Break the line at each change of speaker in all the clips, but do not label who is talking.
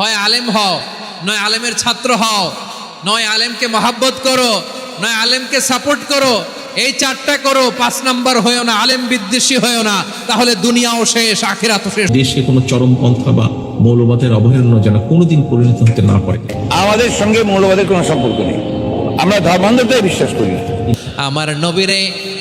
হয় আলেম হও নয় আলেমের ছাত্র হও নয় আলেমকে মহাব্বত করো নয় আলেমকে সাপোর্ট করো এই চারটা করো পাঁচ নাম্বার হয়েও না আলেম বিদ্বেষী হয়েও না তাহলে দুনিয়াও শেষ আখিরাতও শেষ।
দেশে কোনো চরমপন্থা বা মৌলবাদের অবহেলনা যেন কোনোদিন পরিণত হতে না পারে।
আমাদের সঙ্গে মৌলবাদের কোনো সম্পর্ক নেই। আমরা ধর্মান্ধতায় বিশ্বাস করি
আমার নবীরে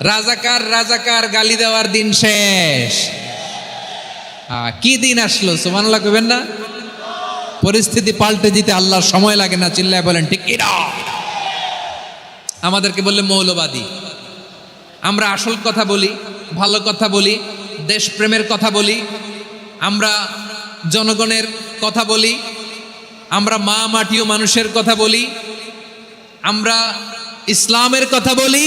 রাজাকার রাজাকার, গালি দেওয়ার দিন শেষ। কি দিন আসলো? সুমানুল্লাহ কবেন না? পরিস্থিতি পাল্টে দিতে আল্লাহর সময় লাগে না, চিল্লায় বলেন, ঠিক আমাদেরকে বললে মৌলবাদী। আমরা আসল কথা বলি, ভালো কথা বলি, দেশপ্রেমের কথা বলি, আমরা জনগণের কথা বলি, আমরা মা মাটিও মানুষের কথা বলি, আমরা ইসলামের কথা বলি।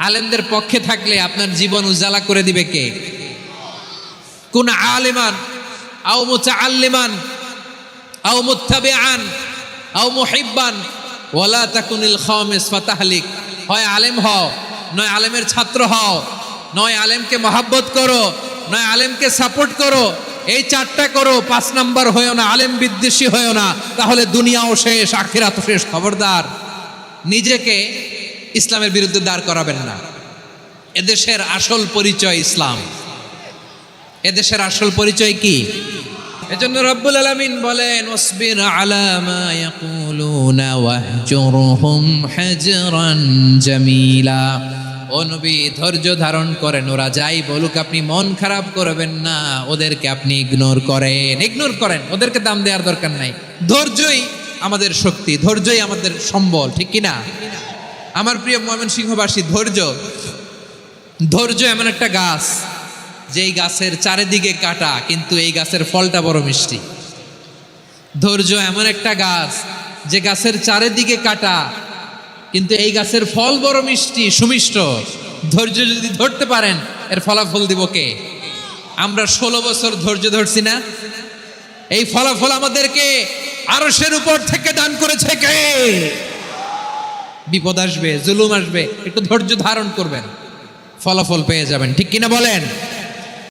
আলেমদের পক্ষে থাকলে আপনার জীবন উজালা করে দিবে কে? কোন আলেমান? ফাতাহলিক। হয় আলেম হও, নয় আলেমের ছাত্র হও, নয় আলেমকে করো, নয় আলেমকে সাপোর্ট করো, এই চারটা করো, পাঁচ নাম্বার হয়েও না, আলেম বিদ্বেষী হয়েও না, তাহলে দুনিয়াও শেষ আখিরাত শেষ, খবরদার। নিজেকে ইসলামের বিরুদ্ধে দাঁড় করাবেন না। এদেশের আসল পরিচয় ইসলাম। এদেশের আসল পরিচয় কি? এজন্য রব্বুল আলামিন বলেন ওসবির আলা মা ইয়াকুলুনা জামিলা। ও নবী, ধৈর্য ধারণ করেন, ওরা যাই বলুক, আপনি মন খারাপ করবেন না, ওদেরকে আপনি ইগনোর করেন। ইগনোর করেন, ওদেরকে দাম দেওয়ার দরকার নাই। ধৈর্যই আমাদের শক্তি, ধৈর্যই আমাদের সম্বল, ঠিক কি না আমার প্রিয় ময়মনসিংহবাসী ধৈর্য। ধৈর্য এমন একটা গাছ, যেই গাছের চারিদিকে কাটা, কিন্তু এই গাছের ফলটা বড় মিষ্টি। ধৈর্য এমন একটা গাছ, যে গাছের চারিদিকে কাটা, কিন্তু এই গাছের ফল বড় মিষ্টি, সুমিষ্ট। ধৈর্য যদি ধরতে পারেন, এর ফলাফল দিব কে? আমরা ষোলো বছর ধৈর্য ধরছি না। এই ফলাফল আমাদেরকে আরসের উপর থেকে দান করেছে কে? বিপদ আসবে জুলুম আসবে একটু ধৈর্য ধারণ করবেন। ফলাফল পেয়ে যাবেন ঠিক কিনা বলেন?